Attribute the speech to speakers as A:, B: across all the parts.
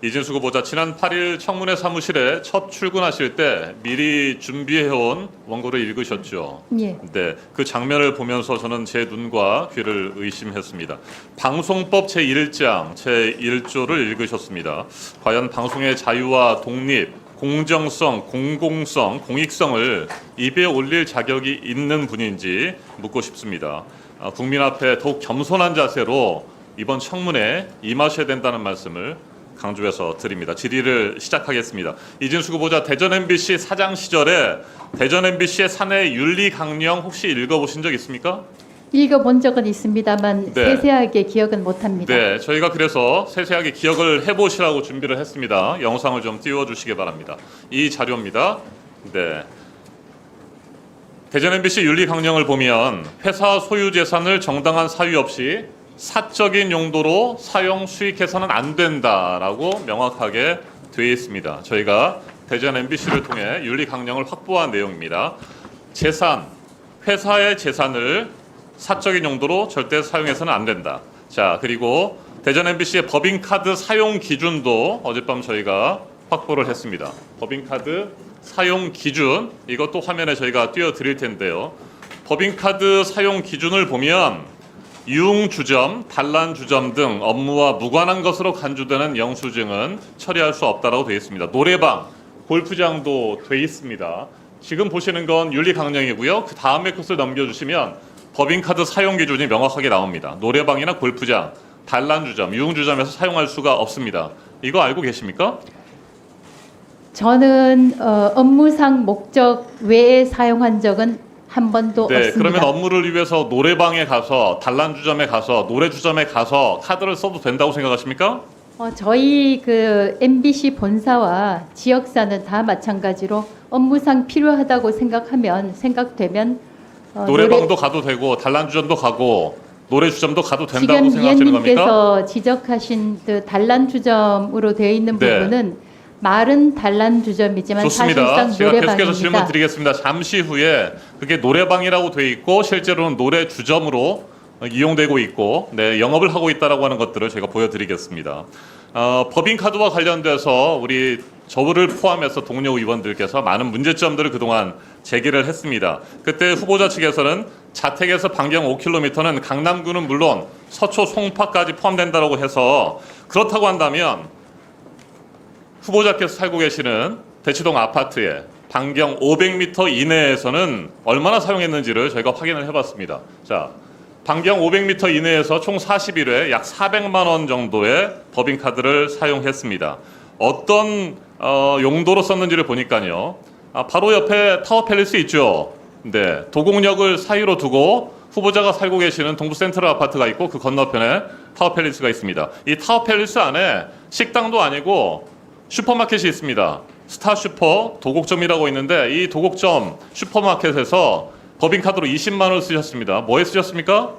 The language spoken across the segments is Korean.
A: 이진수 후보자 지난 8일 청문회 사무실에 첫 출근하실 때 미리 준비해온 원고를 읽으셨죠.
B: 예.
A: 네, 그 장면을 보면서 저는 제 눈과 귀를 의심했습니다. 방송법 제1장 제1조를 읽으셨습니다. 과연 방송의 자유와 독립, 공정성, 공공성, 공익성을 입에 올릴 자격이 있는 분인지 묻고 싶습니다. 아, 국민 앞에 더욱 겸손한 자세로 이번 청문회에 임하셔야 된다는 말씀을 강조해서 드립니다. 질의를 시작하겠습니다. 이진수 후보자 대전 MBC 사장 시절에 대전 MBC의 사내 윤리 강령 혹시 읽어보신 적 있습니까?
B: 읽어본 적은 있습니다만
A: 네.
B: 세세하게 기억은 못합니다.
A: 네, 저희가 그래서 세세하게 기억을 해보시라고 준비를 했습니다. 영상을 좀 띄워주시기 바랍니다. 이 자료입니다. 네. 대전 MBC 윤리 강령을 보면 회사 소유 재산을 정당한 사유 없이 사적인 용도로 사용 수익해서는 안 된다라고 명확하게 되어 있습니다. 저희가 대전 MBC를 통해 윤리 강령을 확보한 내용입니다. 재산, 회사의 재산을 사적인 용도로 절대 사용해서는 안 된다. 자, 그리고 대전 MBC의 법인카드 사용 기준도 어젯밤 저희가 확보를 했습니다. 법인카드 사용 기준 이것도 화면에 저희가 띄워 드릴 텐데요. 법인카드 사용 기준을 보면 유흥주점, 단란주점 등 업무와 무관한 것으로 간주되는 영수증은 처리할 수 없다라고 되어 있습니다. 노래방, 골프장도 돼 있습니다. 지금 보시는 건 윤리 강령이고요. 그 다음에 것을 넘겨주시면 법인카드 사용 기준이 명확하게 나옵니다. 노래방이나 골프장, 단란주점, 유흥주점에서 사용할 수가 없습니다. 이거 알고 계십니까?
B: 저는 어, 업무상 목적 외에 사용한 적은 한 번도
A: 네,
B: 없습니다.
A: 그러면 업무를 위해서 노래방에 가서 단란 주점에 가서 노래 주점에 가서 카드를 써도 된다고 생각하십니까?
B: 어, 저희 그 MBC 본사와 지역사는 다 마찬가지로 업무상 필요하다고 생각하면 생각되면 어,
A: 노래방도 가도 되고 단란 주점도 가고 노래 주점도 가도
B: 노래-
A: 된다고
B: 지금
A: 생각하시는 겁니까?
B: 위원님께서 지적하신 그 단란 주점으로 되어 있는
A: 네.
B: 부분은 말은 단란주점이지만
A: 좋습니다.
B: 사실상
A: 제가 계속해서 질문
B: 노래방입니다.
A: 드리겠습니다. 잠시 후에 그게 노래방이라고 돼 있고 실제로는 노래 주점으로 이용되고 있고 네, 영업을 하고 있다라고 하는 것들을 제가 보여드리겠습니다. 어, 법인 카드와 관련돼서 우리 저를 포함해서 동료 의원들께서 많은 문제점들을 그동안 제기를 했습니다. 그때 후보자 측에서는 자택에서 반경 5km는 강남구는 물론 서초 송파까지 포함된다라고 해서 그렇다고 한다면 후보자께서 살고 계시는 대치동 아파트에 반경 500m 이내에서는 얼마나 사용했는지를 저희가 확인을 해봤습니다. 자, 반경 500m 이내에서 총 41회 약 400만 원 정도의 법인카드를 사용했습니다. 어떤 어, 용도로 썼는지를 보니까요. 아, 바로 옆에 타워 팰리스 있죠. 네, 도곡역을 사이로 두고 후보자가 살고 계시는 동부 센트럴 아파트가 있고 그 건너편에 타워 팰리스가 있습니다. 이 타워 팰리스 안에 식당도 아니고 슈퍼마켓이 있습니다. 스타슈퍼 도곡점이라고 있는데 이 도곡점 슈퍼마켓에서 법인카드로 20만 원을 쓰셨습니다. 뭐에 쓰셨습니까?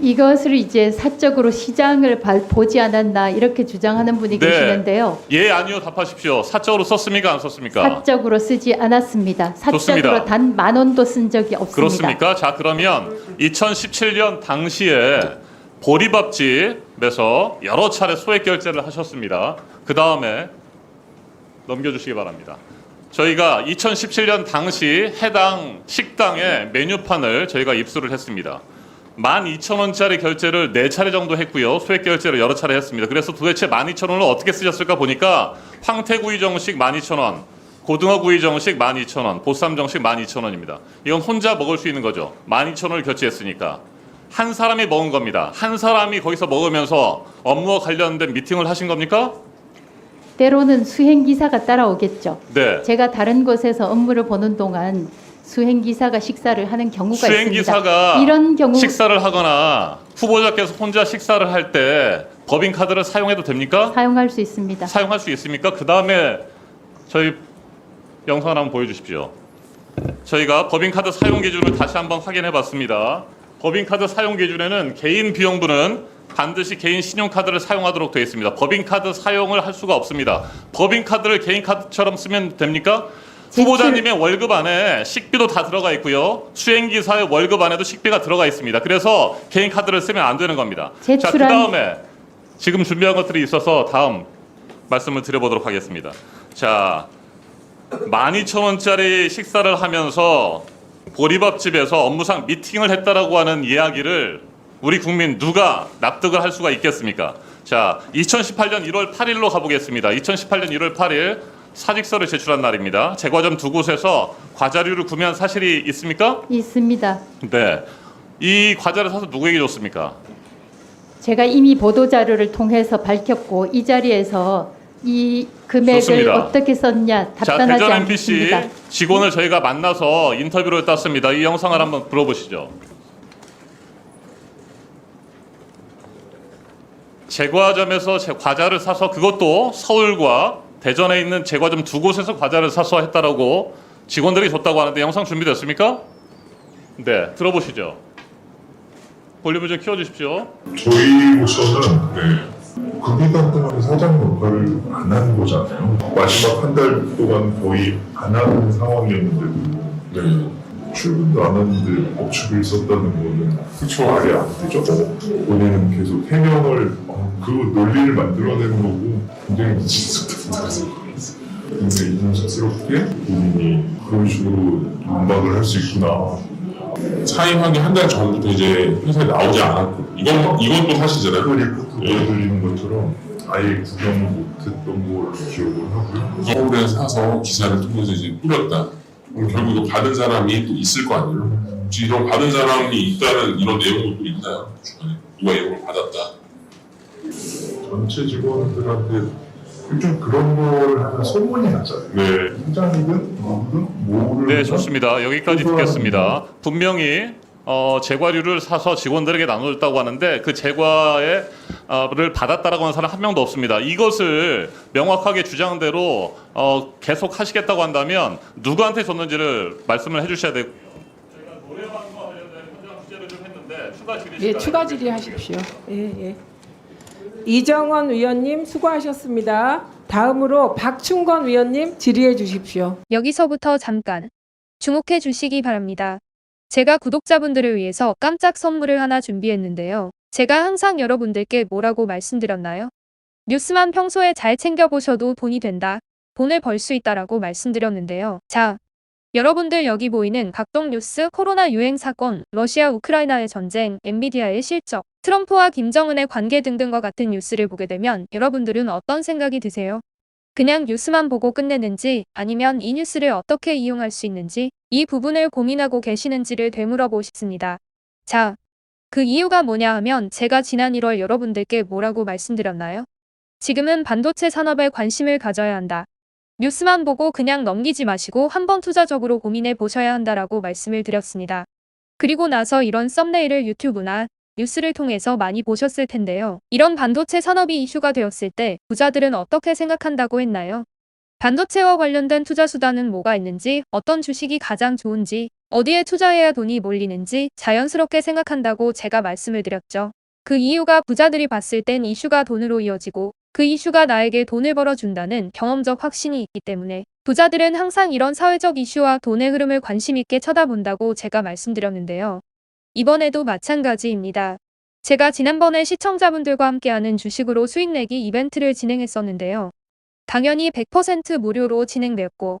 B: 이것을 이제 사적으로 시장을 발- 보지 않았나 이렇게 주장하는 분이
A: 네.
B: 계시는데요.
A: 예, 아니요. 답하십시오. 사적으로 썼습니까? 안 썼습니까?
B: 사적으로 쓰지 않았습니다. 사적으로
A: 좋습니다.
B: 단 만 원도 쓴 적이 없습니다.
A: 그렇습니까? 자, 그러면 2017년 당시에 보리밥집에서 여러 차례 소액 결제를 하셨습니다. 그 다음에 넘겨주시기 바랍니다. 저희가 2017년 당시 해당 식당의 메뉴판을 저희가 입수를 했습니다. 12,000원짜리 결제를 4차례 정도 했고요. 소액 결제를 여러 차례 했습니다. 그래서 도대체 12,000원을 어떻게 쓰셨을까 보니까 황태구이 정식 12,000원, 고등어 구이 정식 12,000원, 보쌈 정식 12,000원입니다. 이건 혼자 먹을 수 있는 거죠. 12,000원을 결제했으니까. 한 사람이 먹은 겁니다. 한 사람이 거기서 먹으면서 업무와 관련된 미팅을 하신 겁니까?
B: 때로는 수행 기사가 따라오겠죠.
A: 네.
B: 제가 다른 곳에서 업무를 보는 동안 수행 기사가 식사를 하는 경우가
A: 수행
B: 있습니다.
A: 기사가
B: 이런 경우
A: 식사를 하거나 후보자께서 혼자 식사를 할 때 법인 카드를 사용해도 됩니까?
B: 사용할 수 있습니다.
A: 사용할 수 있습니까? 그 다음에 저희 영상을 한번 보여주십시오. 저희가 법인카드 사용 기준을 다시 한번 확인해 봤습니다. 법인카드 사용 기준에는 개인 비용분은 반드시 개인 신용카드를 사용하도록 되어 있습니다. 법인카드 사용을 할 수가 없습니다. 법인카드를 개인카드처럼 쓰면 됩니까? 후보자님의 월급 안에 식비도 다 들어가 있고요. 수행기사의 월급 안에도 식비가 들어가 있습니다. 그래서 개인카드를 쓰면 안 되는 겁니다. 자, 그
B: 제출한-
A: 다음에 지금 준비한 것들이 있어서 다음 말씀을 드려보도록 하겠습니다. 자, 12,000원짜리 식사를 하면서 보리밥집에서 업무상 미팅을 했다라고 하는 이야기를 우리 국민 누가 납득을 할 수가 있겠습니까? 자, 2018년 1월 8일로 가보겠습니다. 2018년 1월 8일 사직서를 제출한 날입니다. 제과점 두 곳에서 과자류를 구매한 사실이 있습니까?
B: 있습니다.
A: 네. 이 과자를 사서 누구에게 줬습니까?
B: 제가 이미 보도 자료를 통해서 밝혔고 이 자리에서 이 금액을
A: 좋습니다.
B: 어떻게 썼냐
A: 자,
B: 답변하지
A: 대전 MBC
B: 않겠습니다.
A: 직원을 저희가 만나서 인터뷰를 땄습니다. 이 영상을 한번 들어보시죠. 제과점에서 제 과자를 사서 그것도 서울과 대전에 있는 제과점 두 곳에서 과자를 사서 했다라고 직원들이 줬다고 하는데 영상 준비됐습니까? 네, 들어보시죠. 볼륨을 좀 키워주십시오.
C: 저희로서는 네, 그 기간 동안 사장 역할을 안한 거잖아요. 마지막 한 달 동안 거의 안 하는 상황이었는데도 네, 출근도 안 하는데 업축을 썼다는 거는 그쵸 말이 안 되죠. 어, 본인은 계속 해명을 어, 그 논리를 만들어내는 거고 굉장히 미친 듯한 근데 인상스럽게 본인이 그런 식으로 반박을 할 수 있구나.
D: 사임하기 한 달 전부터 이제 회사에 나오지 않았고 이건 이것도 사실이잖아요.
C: 그 리포트 보여드리는 것처럼 아예 구경 못했던 걸 기억을 하고요.
D: 서울에 사서 기사를 통해서 이제 뿌렸다. 그럼 결국 이거 받은 사람이 또 있을 거 아니에요. 혹시 이런 받은 사람이 있다는 이런 내용도 또 있나요? 주변에 누가 이런 걸 받았다.
C: 전체 직원들한테 좀 그런 걸 하면 소문이 나잖아요.
D: 네.
C: 회장이든 누구든 모를
A: 네, 좋습니다. 여기까지 듣겠습니다. 분명히 어, 제과류를 사서 직원들에게 나눠줬다고 하는데 그 제과를 받았다라고 하는 사람 한 명도 없습니다. 이것을 명확하게 주장대로 어, 계속 하시겠다고 한다면 누구한테 줬는지를 말씀을 해주셔야 되고. 저희가 노래방과 관련된 현장 취재를 좀 했는데 추가 질의
E: 예, 추가 질의하십시오. 예, 예. 이정원 위원님 수고하셨습니다. 다음으로 박충건 위원님 질의해 주십시오.
F: 여기서부터 잠깐 주목해 주시기 바랍니다. 제가 구독자분들을 위해서 깜짝 선물을 하나 준비했는데요. 제가 항상 여러분들께 뭐라고 말씀드렸나요? 뉴스만 평소에 잘 챙겨보셔도 돈이 된다. 돈을 벌 수 있다라고 말씀드렸는데요. 자, 여러분들 여기 보이는 각종 뉴스, 코로나 유행 사건, 러시아 우크라이나의 전쟁, 엔비디아의 실적, 트럼프와 김정은의 관계 등등과 같은 뉴스를 보게 되면 여러분들은 어떤 생각이 드세요? 그냥 뉴스만 보고 끝내는지 아니면 이 뉴스를 어떻게 이용할 수 있는지 이 부분을 고민하고 계시는지를 되물어보고 싶습니다. 자, 그 이유가 뭐냐 하면 제가 지난 1월 여러분들께 뭐라고 말씀드렸나요? 지금은 반도체 산업에 관심을 가져야 한다. 뉴스만 보고 그냥 넘기지 마시고 한번 투자적으로 고민해 보셔야 한다라고 말씀을 드렸습니다. 그리고 나서 이런 썸네일을 유튜브나 뉴스를 통해서 많이 보셨을 텐데요. 이런 반도체 산업이 이슈가 되었을 때 부자들은 어떻게 생각한다고 했나요? 반도체와 관련된 투자 수단은 뭐가 있는지, 어떤 주식이 가장 좋은지, 어디에 투자해야 돈이 몰리는지 자연스럽게 생각한다고 제가 말씀을 드렸죠. 그 이유가 부자들이 봤을 땐 이슈가 돈으로 이어지고 그 이슈가 나에게 돈을 벌어준다는 경험적 확신이 있기 때문에 부자들은 항상 이런 사회적 이슈와 돈의 흐름을 관심 있게 쳐다본다고 제가 말씀드렸는데요. 이번에도 마찬가지입니다. 제가 지난번에 시청자분들과 함께하는 주식으로 수익 내기 이벤트를 진행했었는데요. 당연히 100% 무료로 진행되었고,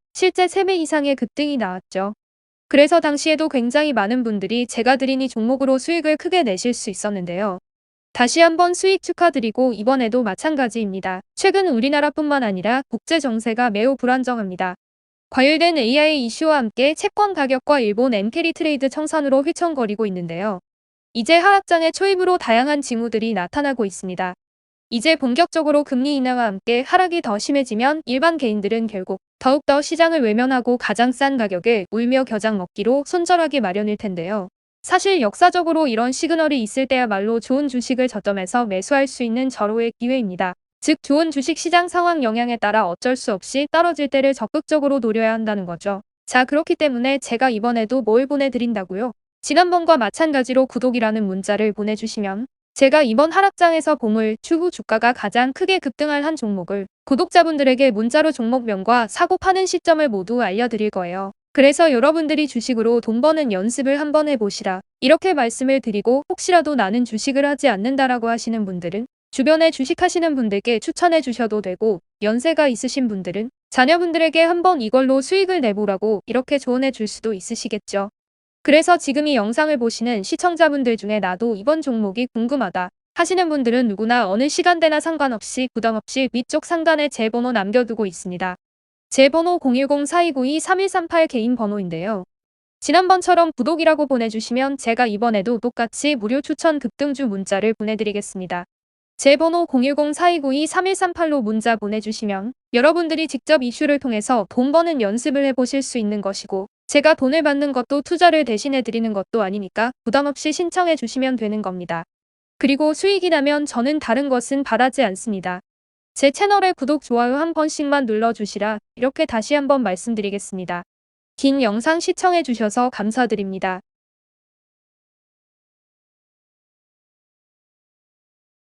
F: 실제 3배 이상의 급등이 나왔죠. 그래서 당시에도 굉장히 많은 분들이 제가 드린 이 종목으로 수익을 크게 내실 수 있었는데요. 다시 한번 수익 축하드리고 이번에도 마찬가지입니다. 최근 우리나라뿐만 아니라 국제 정세가 매우 불안정합니다. 과열된 AI 이슈와 함께 채권 가격과 일본 엔캐리 트레이드 청산으로 휘청거리고 있는데요. 이제 하락장의 초입으로 다양한 징후들이 나타나고 있습니다. 이제 본격적으로 금리 인하와 함께 하락이 더 심해지면 일반 개인들은 결국 더욱더 시장을 외면하고 가장 싼 가격에 울며 겨장 먹기로 손절하기 마련일 텐데요. 사실 역사적으로 이런 시그널이 있을 때야말로 좋은 주식을 저점에서 매수할 수 있는 절호의 기회입니다. 즉 좋은 주식 시장 상황 영향에 따라 어쩔 수 없이 떨어질 때를 적극적으로 노려야 한다는 거죠. 자, 그렇기 때문에 제가 이번에도 뭘 보내드린다고요? 지난번과 마찬가지로 구독이라는 문자를 보내주시면 제가 이번 하락장에서 보물, 추후 주가가 가장 크게 급등할 한 종목을 구독자분들에게 문자로 종목명과 사고 파는 시점을 모두 알려드릴 거예요. 그래서 여러분들이 주식으로 돈 버는 연습을 한번 해보시라. 이렇게 말씀을 드리고 혹시라도 나는 주식을 하지 않는다라고 하시는 분들은 주변에 주식하시는 분들께 추천해 주셔도 되고 연세가 있으신 분들은 자녀분들에게 한번 이걸로 수익을 내보라고 이렇게 조언해 줄 수도 있으시겠죠. 그래서 지금 이 영상을 보시는 시청자분들 중에 나도 이번 종목이 궁금하다 하시는 분들은 누구나 어느 시간대나 상관없이 부담 없이 위쪽 상단에 제 번호 남겨두고 있습니다. 제 번호 010-4292-3138 개인 번호인데요. 지난번처럼 구독이라고 보내주시면 제가 이번에도 똑같이 무료 추천 급등주 문자를 보내드리겠습니다. 제 번호 010-4292-3138로 문자 보내주시면 여러분들이 직접 이슈를 통해서 돈 버는 연습을 해보실 수 있는 것이고 제가 돈을 받는 것도 투자를 대신해 드리는 것도 아니니까 부담 없이 신청해 주시면 되는 겁니다. 그리고 수익이 나면 저는 다른 것은 바라지 않습니다. 제 채널에 구독, 좋아요 한 번씩만 눌러주시라 이렇게 다시 한번 말씀드리겠습니다. 긴 영상 시청해 주셔서 감사드립니다.